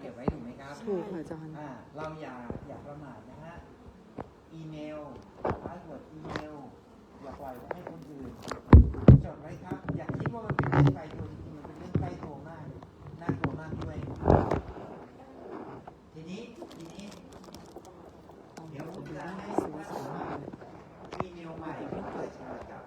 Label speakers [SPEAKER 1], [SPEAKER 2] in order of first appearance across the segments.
[SPEAKER 1] เก็บไว้ถูกไหมครับ
[SPEAKER 2] ถูกค่ะอาจารย์
[SPEAKER 1] อ่าเราอย่าอย่าประมาทนะฮะ อีเมลพาสเวิร์ดอีเมล อย่าปล่อยไว้ให้คนอื่นจดไว้ครับ อย่าคิดว่ามันเป็นเรื่องไกลตัวจริงๆมันเป็นเรื่องใกล้ตัวมาก น่ากลัวมากด้วย ทีนี้ทีนี้ เดี๋ยวผมจะให้ท่านสามารถอีเมลใหม่เพื่อใช้กับ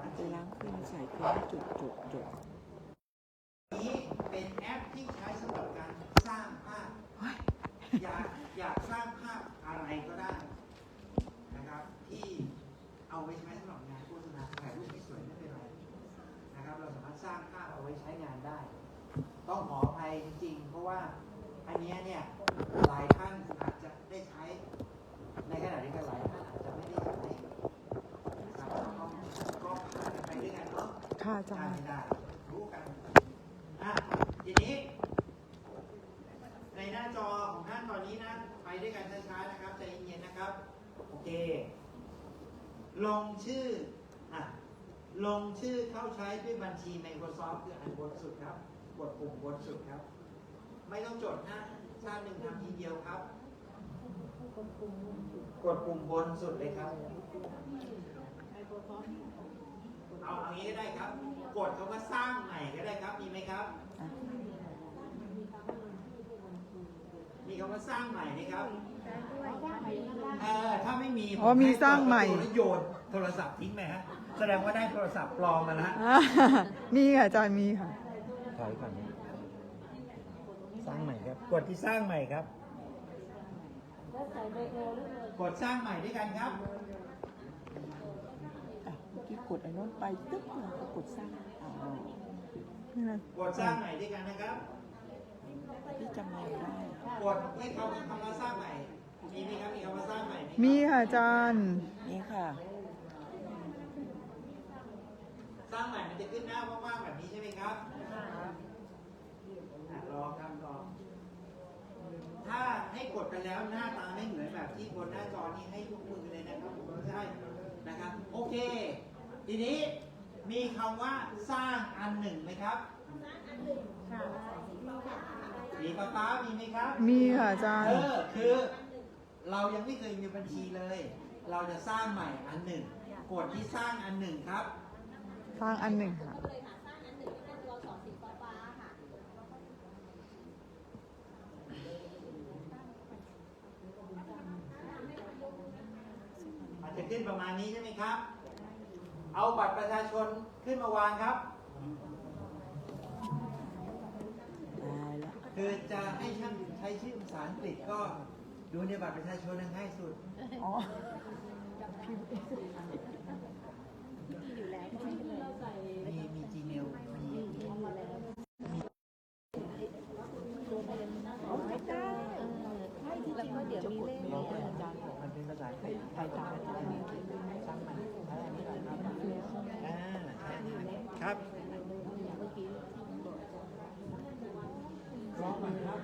[SPEAKER 1] บัญ
[SPEAKER 2] ไป
[SPEAKER 1] ชี
[SPEAKER 2] ล้างเครื่องใส่เครื่องจุดจุดจุด
[SPEAKER 1] นี้เป็นแอปที่ใช้สำหรับ ว้ใช้งานได้ ต้องขออภัยจริงๆ เพราะว่าอันเนี้ยเนี่ยหลายท่านอาจจะได้ใช้ ในขณะเดียวกันหลายท่านอาจจะไม่ได้ใช้นะครับก็ก็ผ่านกันไปด้วยกันเนาะ
[SPEAKER 2] ค่ะอาจารย์
[SPEAKER 1] ไม่ได้รู้กันอะทีนี้ ในหน้าจอของท่านตอนนี้นะไปด้วยกันช้าๆนะครับใจเย็นๆนะครับ โอเค ลงชื่ออะ ลงชื่อเข้าใช้ด้วยบัญชี Microsoft คืออันบนสุดครับ กดปุ่มบนสุดครับ ไม่ต้องจดนะชาติหนึ่งทำทีเดียวครับ กดปุ่มบนสุดเลยครับ เอาอย่างนี้ก็ได้ครับ กดคำว่าสร้างใหม่ก็ได้ครับ มีไหมครับ มีคำว่าสร้างใหม่ไหมครับ เออ ถ้าไม่มี
[SPEAKER 2] อ๋อมีสร้างใหม่
[SPEAKER 1] ผให้กดประตูแล้วโยนโทรศัพท์ทิ้งไหมฮะ แสดงว่าได้โทรศัพท์ปลอมมาแล้ว
[SPEAKER 2] อ่ามีค่ะอาจารย์มีค่ะ
[SPEAKER 1] ถอยก่อนสร้างใหม่ครับ กดที่สร้างใหม่ครับ กดสร้างใหม่ด้วยกันครับ
[SPEAKER 2] อะเมื่อกี้กดไอ้นู้นไปตึ๊บเราก็กดสร้างอ๋อนี่นะ
[SPEAKER 1] กดสร้างใหม่ด้วยกันนะครับ
[SPEAKER 2] พี่จำไม่ได้
[SPEAKER 1] กดให้เขาคำว่าสร้างใหม่ มีไหมครับ มีคำว่าสร้างใหม่ไหมครับ
[SPEAKER 2] มีค่ะอาจารย์ นี่ค่ะ
[SPEAKER 1] สร้างใหม่มันจะขึ้นหน้าว่างๆแบบนี้ใช่ไหมครับอะรอครับรอถ้าให้กดไปแล้วหน้าตาไม่เหมือนแบบที่บนหน้าจอนี้ให้ยกมือเลยนะครับผมไม่ใช่นะครับ โอเค ทีนี้มีคำว่าสร้างอันหนึ่งไหมครับมีป้าป้ามีไหมครับ
[SPEAKER 2] มีค่ะอาจาร
[SPEAKER 1] เอ
[SPEAKER 2] ย์
[SPEAKER 1] อคือ เรายังไม่เคยมีบัญชีเลย เราจะสร้างใหม่อันหนึ่ง กดที่สร้างอันหนึ่งครับ
[SPEAKER 2] สร้างอันหนึ่งค่ะ
[SPEAKER 3] เลยค่ะสร้างอันหนึ่งที่เป็นตัวอักษรสีฟ้าๆค่ะ
[SPEAKER 1] มันจะขึ้นประมาณนี้ใช่ไหมครับ เอาบัตรประชาชนขึ้นมาวางครับ
[SPEAKER 2] ได้แล้ว
[SPEAKER 1] คือจะให้ช่างใช้ชื่อภาษาอังกฤษก็ดูในบัตรประชาชนนะง่ายสุด
[SPEAKER 2] อ๋อ
[SPEAKER 1] มีมี Gmail มีมี
[SPEAKER 3] แล้วก็เดี๋ยวมีเลข
[SPEAKER 1] ลองไปอาจารย์บอกมันเป็นภาษาอังกฤษไทยตามสร้างใหม่ใช้อันนี้ก่อนครับอ่าใช้อันนี้ครับลองก่อนครับ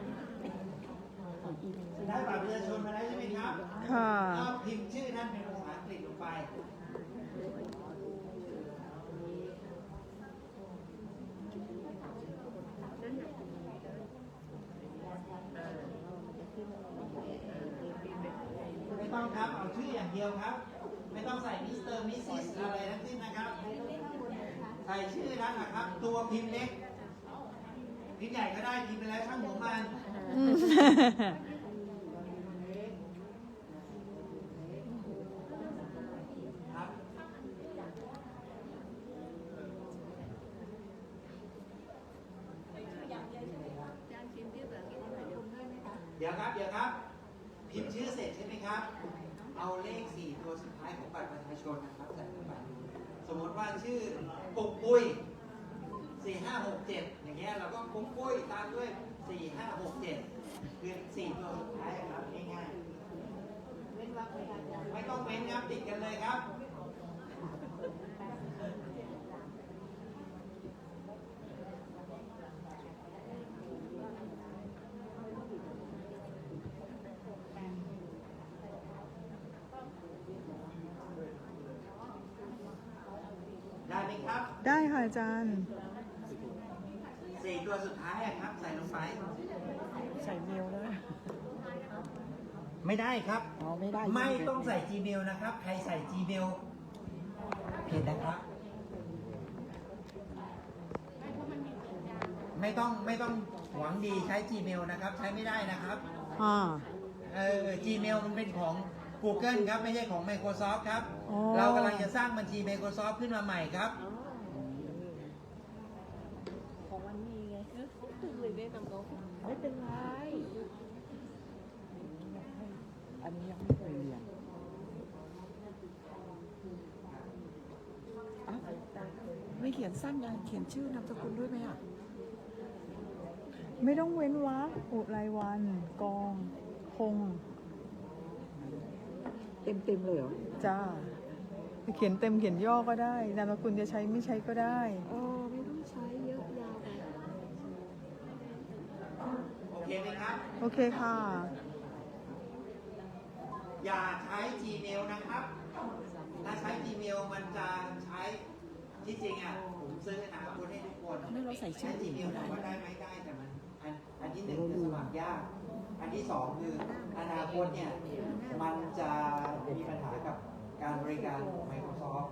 [SPEAKER 1] ได้บัตรประชาชนมาแล้วใช่ไหมครับ
[SPEAKER 2] ค่ะ
[SPEAKER 1] ก็พิมพ์ชื่อท่านเป็นภาษาอังกฤษลงไป ไม่ต้องครับ เอาชื่ออย่างเดียวครับ ไม่ต้องใส่มิสเต อร์มิสซิสอะไรทั้งสิ้นนะครับ ใส่ชื่อนั้นนะครับ ตัวพิมพ์เล็กพิมพ์ใหญ่ก็ได้พิมพ์ไปแล้วช่างหัวมัน
[SPEAKER 2] อืม
[SPEAKER 1] ครับ เดี๋ยวครับ เดี๋ยวครับ พิมพ์ชื่อเสร็จใช่ไหมครับ เอาเลขสี่ตัวสุดท้ายของบัตรประชาชนนะครับใส่เข้าไปสมมติว่าชื่อปุกปุ้ยสี่ห้าหกเจ็ดอย่างเงี้ยเราก็ปุกปุ้ยตามด้วยสี่ห้าหกเจ็ดคือสี่ตัวสุดท้ายครับง่ายๆ ไม่ต้องเว้นครับติดกันเลยครับ ได้ไหมครับ
[SPEAKER 2] ได้ค่ะอาจารย์
[SPEAKER 1] สี่ตัวสุดท้ายอะครับ ใส่ลงไป
[SPEAKER 2] ใส่
[SPEAKER 1] ไม่ได้ครับ
[SPEAKER 2] อ๋อไม่ได้
[SPEAKER 1] ไม่ต้องใส่ Gmail นะครับ ใครใส่ Gmail ผิดนะครับ ไม่ต้องไม่ต้องหวังดีใช้ Gmail นะครับ ใช้ไม่ได้นะครับ
[SPEAKER 2] อ่า
[SPEAKER 1] เออ Gmail มันเป็นของ Google ครับ ไม่ใช่ของ Microsoft ครับ
[SPEAKER 2] อ๋อ
[SPEAKER 1] เรากำลังจะสร้างบัญชี Microsoft ขึ้นมาใหม่ครับ
[SPEAKER 3] ของวันนี้ไงเลยได้นำน้อง
[SPEAKER 2] ไม่เป็นไร อันนี้ยังไม่เคยเรียนอ้าวไม่เขียนสั้นไงเขียนชื่อนามสกุลด้วยไหมอะ
[SPEAKER 4] ไม่ต้องเว้นวรรคอุไรวัน กองคง
[SPEAKER 2] เต็มเต็มๆเลยเหรอ
[SPEAKER 4] จ้าเขียนเต็มเขียนย่อก็ได้ นามสกุลจะใช้ไม่ใช้ก็ได้
[SPEAKER 3] เออไม่ต้องใช้เยอะยาวไป
[SPEAKER 1] โอเคไหมครับ
[SPEAKER 4] โอเคค่ะ
[SPEAKER 1] อย่าใช้ Gmail นะครับ ถ้าใช้ Gmail มันจะใช้ที่จริงอะผมซื้อนามสกุลให้ทุกคน
[SPEAKER 2] ไม่เราใส่ชื่
[SPEAKER 1] ใช้
[SPEAKER 2] อ
[SPEAKER 1] Gmail ถามว่าได้ไหมได้แต่มันอันอันที่หนึ่งคือสมัครยาก อันที่สองคืออนาคตเนี่ย มันจะมีปัญหากับการบริการของ Microsoft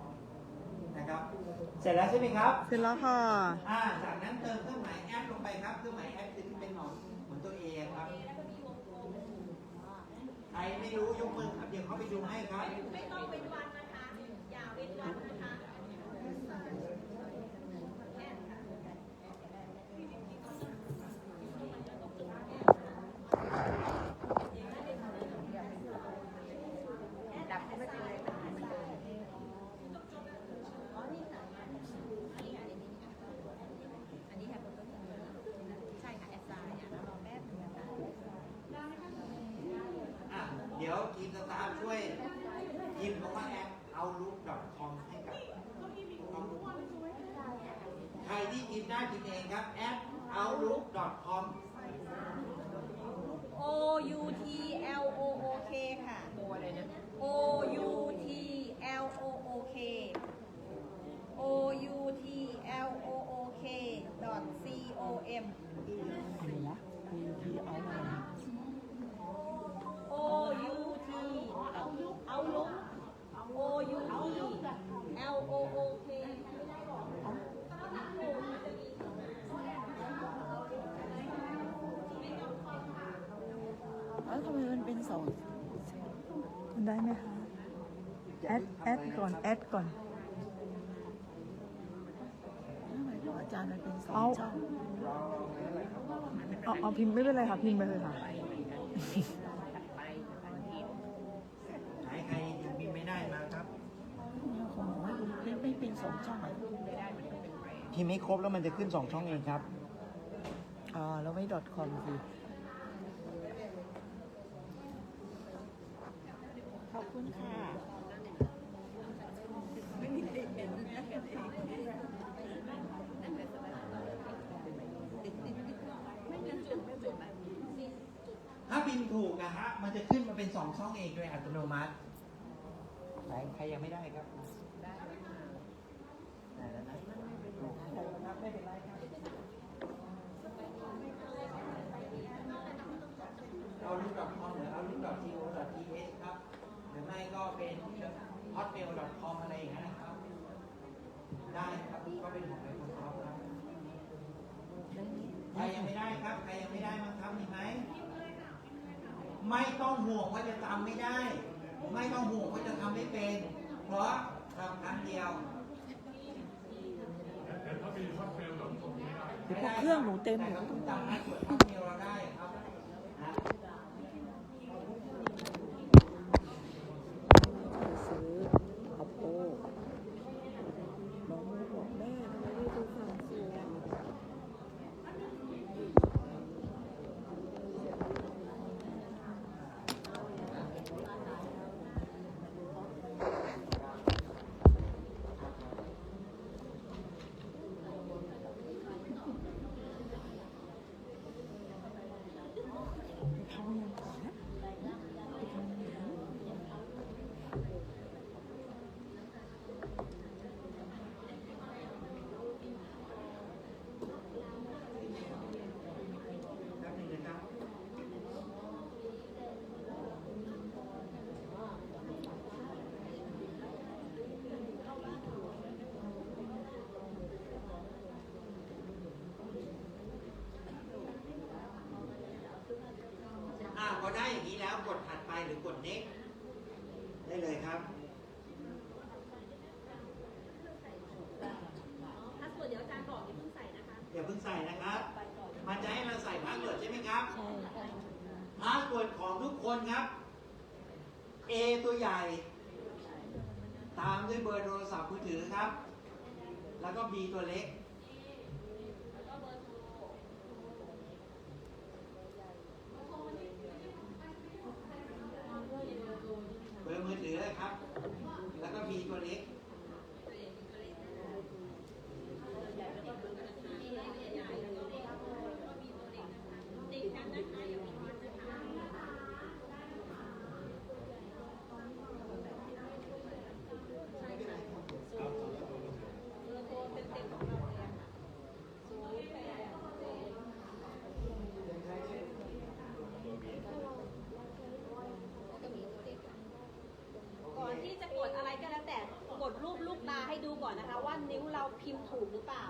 [SPEAKER 1] นะครับ เสร็จแล้วใช่ไหมครับ
[SPEAKER 4] เสร็จแล้วค่ะ
[SPEAKER 1] อ่า จากนั้นเติมเครื่องหมายแอดลงไปครับ เครื่องหมายแอดคือเป็นหนอนเหมือนตัวเองครับ ใค รไม่รู้ยกมือครับเดี๋ยวเขาไปดูให้ครับ
[SPEAKER 3] ไม่ต้องเว้นวันนะคะ อย่าเว้นวันนะคะ อันนี้ค่ะคุณต้นใช่ค่ะแอดไซน์อะรอแป๊บนึงนะคะ
[SPEAKER 1] อะ เดี๋ยวทีมสตาฟช่วยพิมพ์คำว่าแอป outlook.com ให้กับน้องใครที่พิมพ์ได้พิมพ์เองครับแอป outlook.com
[SPEAKER 3] O U T L O O K ค่ะโออะไรนะ O U T L O O K O U T L O O K dot C O M
[SPEAKER 2] ทำไมมันเป็นสอง
[SPEAKER 4] ได้ไหมคะ แอด แอดก่อน แอดก่อน
[SPEAKER 2] ทำไมของอาจารย์มันเป็นสอง
[SPEAKER 4] เอา
[SPEAKER 2] ช่อง
[SPEAKER 4] เอาเอาพิมพ์ไม่เป็นไรค่ะ พิมพ์ไปเลยค่ะ
[SPEAKER 1] ไหนใครยังพิมพ์ไม่ได้มาครับ
[SPEAKER 2] ของหนูไม่ไม่เป็นสองช่องอะ
[SPEAKER 1] พิมพ์ไม่ครบแล้วมันจะขึ้น2ช่องเองครับ
[SPEAKER 2] อ่าแล้วไม่ .com คือ คุณค่ะ
[SPEAKER 1] ถ้าพิมพ์ถูกนะฮะ มันจะขึ้นมาเป็น2ช่องเองโดยอัตโนมัติไหนใครยังไม่ได้ครับได้แล้วนะไม่เป็นไรครับเอาลูก .com หรือเอาลูก .co.th ครับ หรือไม่ก็เป็น hotmail.com อะไรอย่างเงี้ยนะครับ ได้ครับก็เป็นของ Microsoft ครับใครยังไม่ได้ครับ ใครยังไม่ได้มั้งครับมีไหม ไม่ต้องห่วงว่าจะทำไม่ได้ ไม่ต้องห่วงว่าจะทำไม่เป็น เพราะทำครั้งเดียว
[SPEAKER 2] เดี๋ยวพอเครื่องหนูเต็มห
[SPEAKER 1] แต่
[SPEAKER 2] นู
[SPEAKER 1] ก็
[SPEAKER 2] ก็
[SPEAKER 1] ต้
[SPEAKER 2] ต้
[SPEAKER 1] อ
[SPEAKER 2] องง
[SPEAKER 1] จำให้เปิดครั้งเดียวเราได้ครับนะ
[SPEAKER 2] ซื้อ oppo น้องไม่บอกแม่ทำไมไม่ดูฝั่งสวน
[SPEAKER 1] ได้อย่างนี้แล้วกดถัดไปหรือกด next ได้เลยครับ
[SPEAKER 3] พาสเวิร์ดเดี๋ยวอาจารย์บอกอย่าเพิ่งใส่นะคะ
[SPEAKER 1] อย่าเพิ่งใส่นะครับ มันจะให้เราใส่พาสเวิร์ดใช่ไหมครับ
[SPEAKER 2] ใช่
[SPEAKER 1] พาสเวิร์ดของทุกคนครับ A ตัวใหญ่ ตามด้วยเบอร์โทรศัพท์มือถือครับ แล้วก็ B ตัวเล็ก เบอร์มือถือครับ แล้วก็ B ตัวเล็ก
[SPEAKER 3] ติดกันนะคะอย่าปิดกันนะคะใช่ค่ะศูนย์เบอร์โทรเต็มๆของเราเลยอะค่ะศูนย์แปดเจ็ดก่อนที่จะกดอะไรก็แล้วแต่กดรูปลูกตาให้ดูก่อนนะคะ ว่านิ้วเรา พิมพ์ถูกหรือเปล่า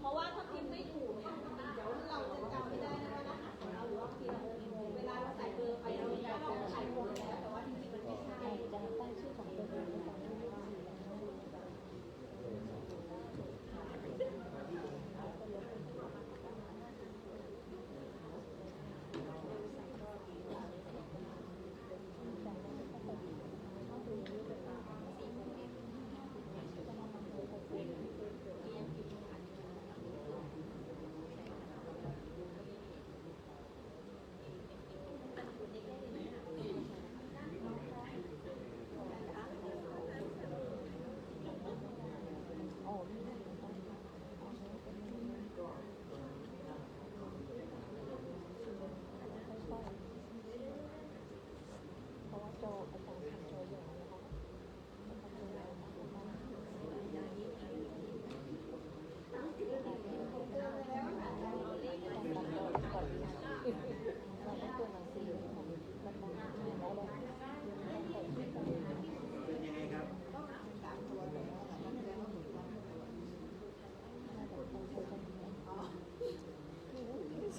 [SPEAKER 3] เพราะว่าถ้าพิมพ์ไม่ถูกเนี่ยเดี๋ยวเราจะจำไม่ได้นะว่ารหัสของเราหรือว่าพิมพ์เวลาเราใส่เบอร์ไปเราก็เราใส่ถูกแล้วแต่ว่าจริงๆมันไม่ใช่
[SPEAKER 2] จะตั้งชื่อของตัวเองนะคะ เพราะว่าโจอาจารย์ทำโจอยู่นะคะ
[SPEAKER 1] เป็นยังไงครับ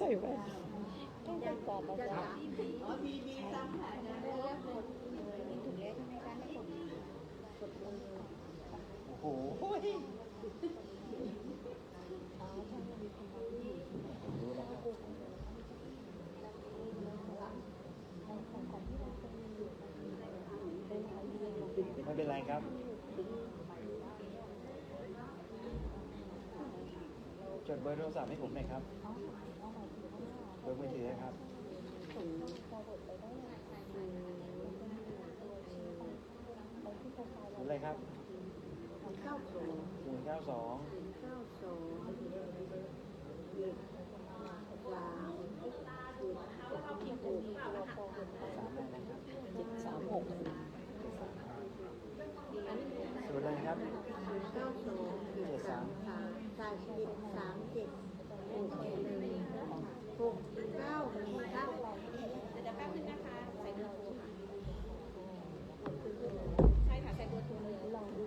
[SPEAKER 2] ใส่แว่นต้องใส่ตาประจำ
[SPEAKER 1] โอ้โหไม่เป็นไรครับจดเบอร์โทรศัพท์ให้ผมหน่อยครับ บอร์มือถือนะครับอะไรครับศูนย์เก้าสองสามอะไรนะครับ
[SPEAKER 2] เจ็ดสามหก
[SPEAKER 1] ศูนย์อะไรครับเจ็ดสาม
[SPEAKER 3] เดี๋ยวแป๊บนึงนะคะ ใส่เบอร์โทรค่ะ ใช่ค่ะ ใส่เบอร์โทรเลยลองดู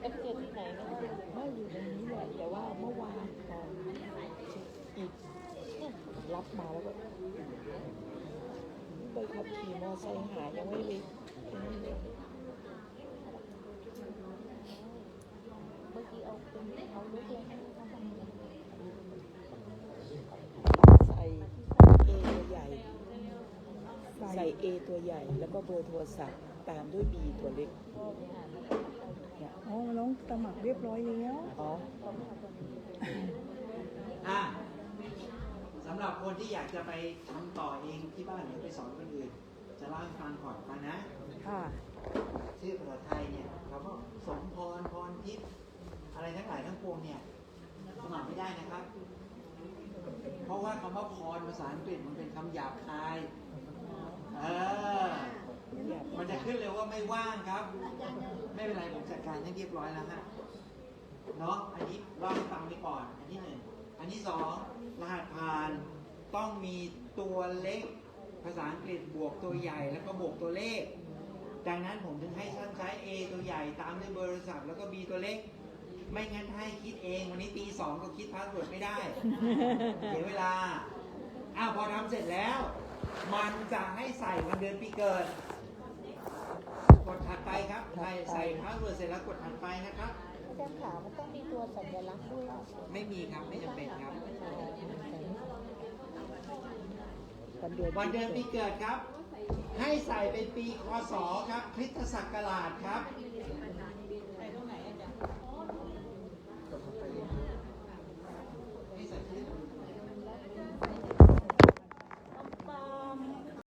[SPEAKER 2] เอ็กเจที่ไหนนะไม่อยู่ในนี้แหละแต่ว่าเมื่อวานตอนอีกเนี่ยรับมาแล้วก็ไปขั ช่หายังไม่เลยเมื่อกี้เอาเป็นเอาลูกเล็กใส่เอตัวใหญ่ ใส่เอตัวใหญ่ แล้วก็เบอร์โทรศัพท์ตามด้วยบีตัวเล็กเนี่ย
[SPEAKER 4] อ๋อน้องสมัครเรียบร้อยแล้ว
[SPEAKER 2] อ๋อ
[SPEAKER 1] อะสำหรับคนที่อยากจะไปทำต่อเองที่บ้านหรือไปสอนคนอื่น จะเล่าให้ฟังก่อนฟังนะ
[SPEAKER 4] ค่ะ
[SPEAKER 1] ชื่อภาษาไทยเนี่ยเขาก็สมพรพรทิพย์อะไรทั้งหลายทั้งปวงเนี่ยสมัครไม่ได้นะครับ เพราะว่าคำว่าพรภาษาอังกฤษมันเป็นคำหยาบคายเออมันจะขึ้นเลยว่าไม่ว่างครับ ไม่เป็นไรผมจัดการให้เรียบร้อยแล้วฮะเนาะอันนี้เล่าให้ฟังไปก่อน อันที่หนึ่งอันที่สองรหัสผ่านต้องมีตัวเล็ก ภาษาอังกฤษบวกตัวใหญ่แล้วก็บวกตัวเลข ดังนั้นผมถึงให้ท่านใช้ A ตัวใหญ่ตามด้วยเบอร์โทรศัพท์แล้วก็ B ตัวเล็ก ไม่งั้นให้คิดเอง วันนี้ตีสองก็คิดพาสเวิร์ดไม่ได้ เสียเวลา อ้าวพอทำเสร็จแล้ว มันจะให้ใส่วันเดือนปีเกิด กดถัดไปครับใส่ใส่พาสเวิร์ดเสร็จแล้วกดถัดไปนะครับ
[SPEAKER 2] อาจารย์ขามันต้องมีตัวสัญลักษณ์ด้วย
[SPEAKER 1] ไม่มีครับไม่จำเป็นครับ
[SPEAKER 2] วันเดือน
[SPEAKER 1] วันเดือนปีเกิดครับ ให้ใส่เป็นปีคศครับคริสตศักราชครับ